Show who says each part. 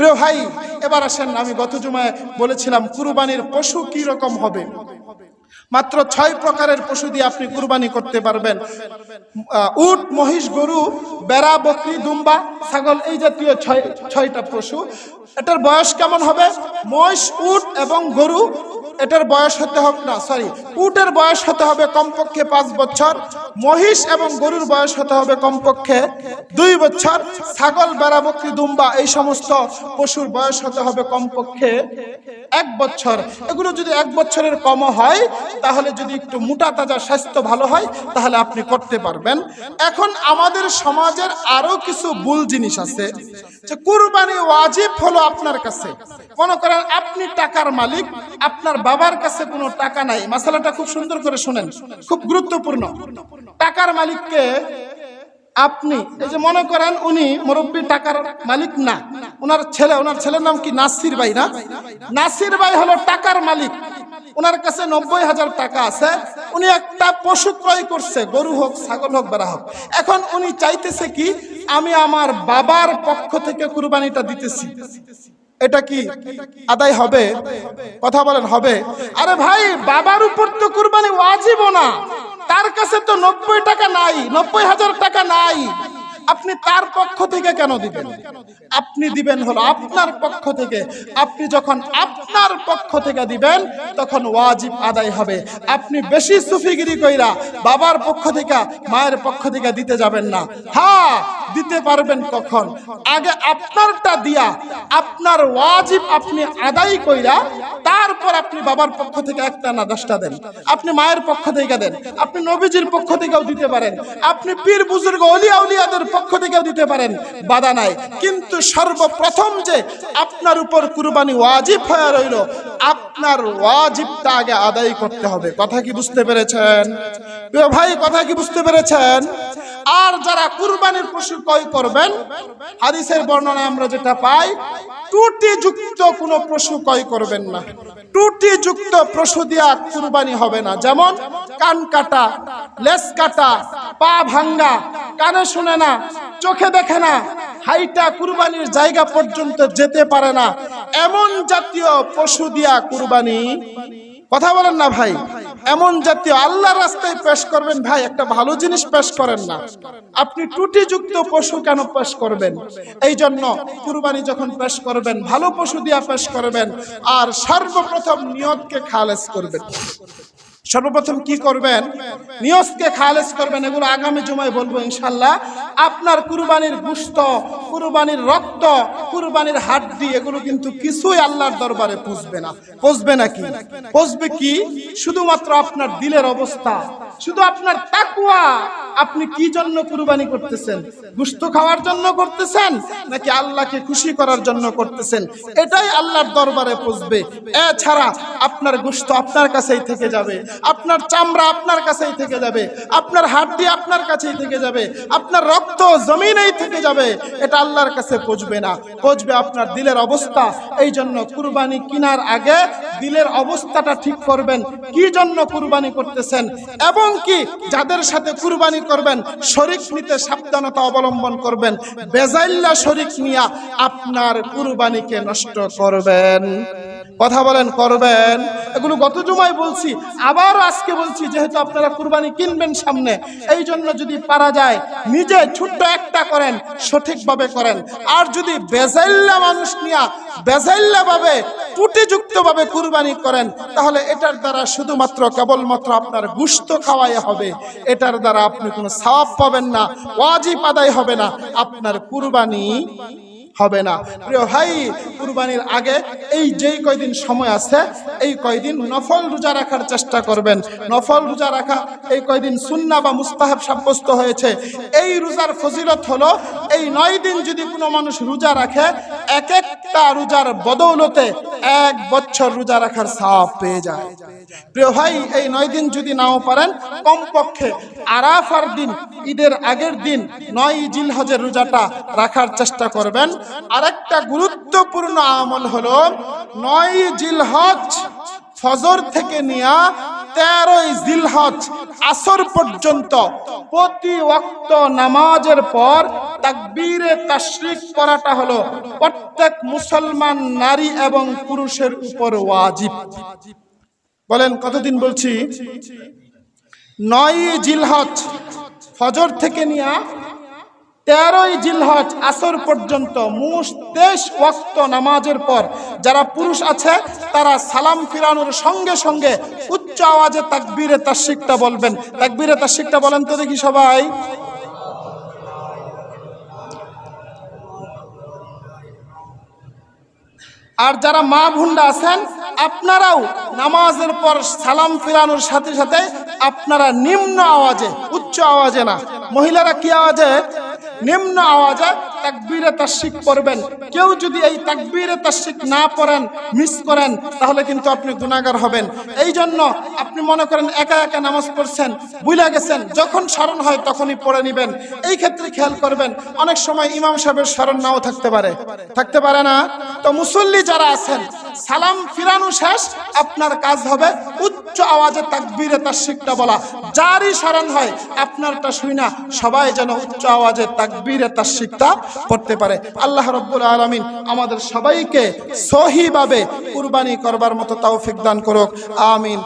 Speaker 1: প্রিয় ভাই, এবার আসেন, আমি গত জুমায় বলেছিলাম, কুরবানির পশু কি রকম হবে? মাত্র ছয় প্রকারের পশু দিয়ে আপনি কুরবানি করতে পারবেন। উট, মহিষ, গরু, বেড়া, বকরি, দুম্বা, ছাগল, এই জাতীয় ছয়, ছয়টা পশু। এটার বয়স কেমন হবে? মহিষ, উট এবং গরু এটার বয়স হতে হবে না সরি উটের বয়স হতে হবে কমপক্ষে পাঁচ বছর, মহিষ এবং গরুর বয়স হতে হবে কমপক্ষে দুই বছর, ছাগল বেড়া বকরি দুম্বা, এই সমস্ত পশুর বয়স হতে হবে কমপক্ষে এক বছর। এগুলো যদি এক বছরের কম হয় তাহলে যদি একটু মোটা তাজা স্বাস্থ্য ভালো হয়, তাহলে আপনি করতে পারবেন। এখন আমাদের সমাজের আরও কিছু ভুল জিনিস আছে, যে কুরবানি ওয়াজিব হলো আপনার কাছে। মনে করেন আপনি টাকার মালিক, আপনার বাবার কাছে কোনো টাকা নাই। মশালাটা খুব সুন্দর করে শোনেন, খুব গুরুত্বপূর্ণ। টাকার মালিককে আপনি, এই যে মনে করেন উনি মুরব্বী টাকার মালিক না ওনার ছেলে ওনার ছেলের নাম কি নাসির ভাই না? নাসির ভাই হলো টাকার মালিক। ওনার কাছে নব্বই হাজার টাকা আছে। উনি একটা পশু ক্রয় করছে, গরু হোক, ছাগল হোক, বেড়া হোক। এখন উনি চাইতেছে কি, আমি আমার বাবার পক্ষ থেকে কুরবানিটা দিতেছি। এটা কি আদায় হবে? কথা বলেন, হবে। আরে ভাই, বাবার উপর তো কুরবানি ওয়াজিব না। তার কাছে তো নব্বই টাকা নাই, নব্বই হাজার টাকা নাই। আপনি তার পক্ষ থেকে কেন দিবেন? আপনি দিবেন হলো আপনার পক্ষ থেকে। আপনি যখন আপনার পক্ষ থেকে দিবেন, তখন ওয়াজিব আদায় হবে। আপনি বেশি সুফিগিরি কইরা বাবার পক্ষ থেকে, মায়ের পক্ষ থেকে দিতে যাবেন না। হ্যাঁ দিতে পারবেন কখন? আগে আপনারটা দিয়া, আপনার ওয়াজিব আপনি আদায় কইরা তারপর আপনি বাবার পক্ষ থেকে একটা না দশটা দেন। আপনি মায়ের পক্ষ থেকে দেন। আপনি নবীজির পক্ষ থেকেও দিতে পারেন। আপনি পীর বুজুর্গ অলিয়া উলিয়াদের পক্ষ থেকেও দিতে পারেন। বাধা নাই। কিন্তু সর্বপ্রথম যে আপনার উপর কুরবানি ওয়াজিব হয়ে রইল, আপনার ওয়াজিবটা আগে আদায় করতে হবে। কথা কি বুঝতে পেরেছেন? ভাই, কথা কি বুঝতে পেরেছেন? আর যারা কুরবানির পশু ক্রয় করবেন, হাদিসের বর্ণনায় আমরা যেটা পাই টুটি যুক্ত কোনো পশু ক্রয় করবেন না। টুটি যুক্ত পশু দিয়া কুরবানি হবে না। যেমন কান কাটা লেস কাটা, পা ভাঙ্গা, কানে শুনে না, চোখে দেখে না, হাইটা কুরবানির জায়গা পর্যন্ত যেতে পারে না। এমন জাতীয় পশু দিয়া কুরবানি কথা বলেন না ভাই। এমন জাতীয় আল্লাহ রাস্তায় পেশ করবেন ভাই, একটা ভালো জিনিস পেশ করেন না। আপনি টুটিযুক্ত পশু কেন পেশ করবেন? এই জন্য কুরবানি যখন পেশ করবেন, ভালো পশু দিয়া পেশ করবেন, আর সর্বপ্রথম নিয়তকে খালেজ করবেন। সর্বপ্রথম কি করবেন? নিয়জকে খালেজ করবেন, এগুলো আগামী জুমায় বলব ইনশাল্লাহ আপনার কুরবানির গুস্ত, কুরবানির রক্ত, কুরবানির হাড্ডি, এগুলো কিন্তু কিছুই আল্লাহর দরবারে পুষবে না। পুষবে নাকি? পুষবে কি? শুধুমাত্র আপনার দিলের অবস্থা, শুধু আপনার তাকুয়া আপনি কি জন্য কুরবানি করতেছেন? গুস্ত খাওয়ার জন্য করতেছেন? নাকি আল্লাহকে খুশি করার জন্য করতেছেন? এটাই আল্লাহর দরবারে পুষবে। এছাড়া আপনার গুস্ত আপনার কাছেই থেকে যাবে। আপনার চামড়া আপনার কাছেই থেকে যাবে। আপনার হাড্ডি আপনার কাছেই থেকে যাবে। আপনার রক্ত জমিনেই থেকে যাবে। এটা আল্লাহর কাছে পচবে না। পচবে আপনার দিলের অবস্থা। এই জন্য কুরবানি কিনার আগে দিলের অবস্থাটা ঠিক করবেন। কি জন্য কুরবানি করতেছেন? এবং কি যাদের সাথে কুরবানি করবেন, শরিক নিতে সাবধানতা অবলম্বন করবেন, বেজাইল্লা শরিক নিয়া আপনার কুরবানিকে নষ্ট করবেন। কথা বলেন, করবেন। এগুলো গত জুমায় বলছি, আবার আজকে বলছি, যেহেতু আপনারা কুরবানি কিনবেন সামনে, এই জন্য যদি পারা যায়, নিজে ছোট্ট একটা করেন, সঠিকভাবে করেন। আর যদি বেজাইল্লা মানুষ নিয়া বেজাইল্লা ভাবে ত্রুটিযুক্ত ভাবে কুরবানি করেন, তাহলে এটার দ্বারা শুধুমাত্র কেবলমাত্র আপনার গুস্ত খাওয়াই হবে। এটার দ্বারা আপনি কোনো সাপ পাবেন না, ওয়াজিব আদায় হবে না। আপনার কুরবানি হবে না। প্রিয় ভাই, কুরবানির আগে এই যেই কয়দিন সময় আছে, এই কয়দিন নফল রোজা রাখার চেষ্টা করবেন। নফল রোজা রাখা এই কয়দিন সুন্না বা মুস্তাহাব সাব্যস্ত হয়েছে। এই রোজার ফজিলত হলো, এই নয় দিন যদি কোনো মানুষ রোজা রাখে এক একটা রোজার বদৌলতে এক বছর রোজা রাখার সাপ পেয়ে যায়। প্রিয় ভাই, এই নয় দিন যদি নাও পারেন, কমপক্ষে আরাফার দিন, ঈদের আগের দিন নয় জিলহজের রোজাটা রাখার চেষ্টা করবেন। আরেকটা গুরুত্বপূর্ণ আমল হলো নয় জিলহজ ফজর থেকে নিয়া তেরোই জিলহজ আসর পর্যন্ত প্রতি ওয়াক্ত নামাজের পর তাকবীরে তাশরিক করাটা হলো প্রত্যেক মুসলমান নারী এবং পুরুষের উপর ওয়াজিব। বলেন, কতদিন বলছি? নয় জিলহজ ফজর থেকে নিয়ে তেরোই জিলহজ আসর পর্যন্ত মুশ তেইশ ওয়াক্ত নামাজের পর যারা পুরুষ আছে, তারা সালাম ফিরানোর সঙ্গে সঙ্গে উচ্চ আওয়াজে তাকবীরে তাশিকটা বলবেন। তাকবীরে তাশিকটা বলেন তো দেখি সবাই। আর যারা মা ভুন্ডা আছেন, আপনারাও নামাজের পর সালাম ফিরানোর সাথে সাথে আপনারা নিম্ন আওয়াজে, উচ্চ আওয়াজে না, মহিলারা কি আওয়াজে? নিম্ন আওয়াজে তাকবীরে তাশিক পড়বেন। কেউ যদি এই তাকবীরে তাশিক না পড়েন মিস করেন, তাহলে কিন্তু আপনি গুনাহগার হবেন। এই জন্য আপনি মনে করেন একা একা নামাজ পড়ছেন বুঝলা গেছেন, যখন স্মরণ হয় তখনই পড়ে নেবেন। এই ক্ষেত্রে খেয়াল করবেন, অনেক সময় ইমাম সাহেবের স্মরণ নাও থাকতে পারে। থাকতে পারে না? তো মুসল্লি যারা আছেন সালাম ফিরানো শেষ, আপনার কাজ হবে উচ্চ আওয়াজে তাকবীরে তাসিকটা বলা। যারই স্মরণ হয়, আপনারটা শুই সবাই যেন উচ্চ আওয়াজে তাকবীরে তাসিকটা পড়তে পারে। আল্লাহ রব্বুল আলামিন আমাদের সবাইকে সহিভাবে কুরবানি করবার মতো তৌফিক দান করুক। আমিন।